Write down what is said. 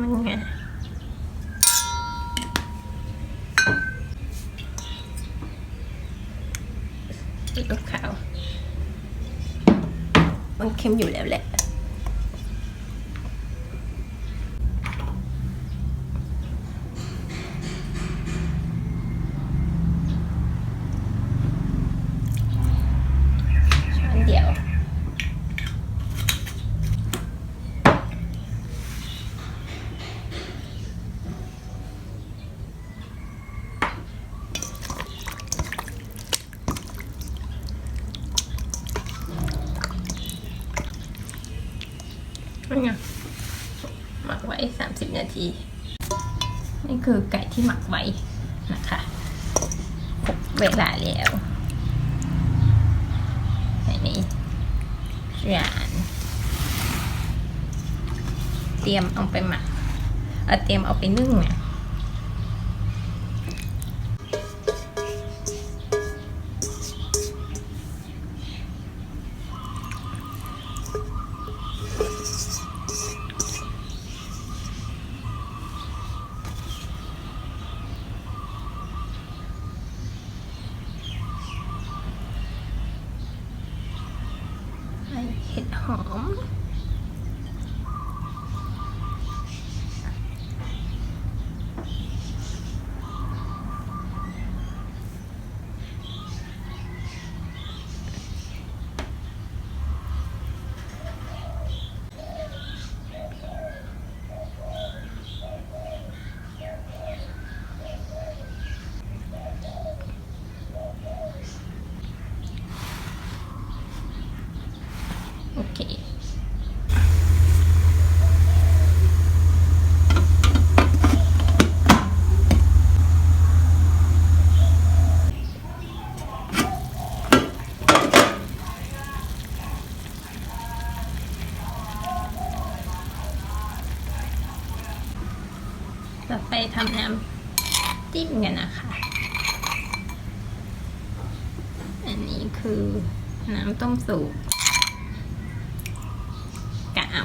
มันไงลูกขาว มันเค็มอยู่แล้วแหละ นี่ไงหมักไว้ 30 นาที นี่คือไก่ที่หมักไว้นะคะครบเวลาแล้วอันนี้จานเตรียมเอาไปหมัก เอาเตรียมเอาไปนึ่งไงใเห็ดหอม เราไปทำน้ำจิ้มกันนะคะ อันนี้คือน้ำต้มสุกกะเอา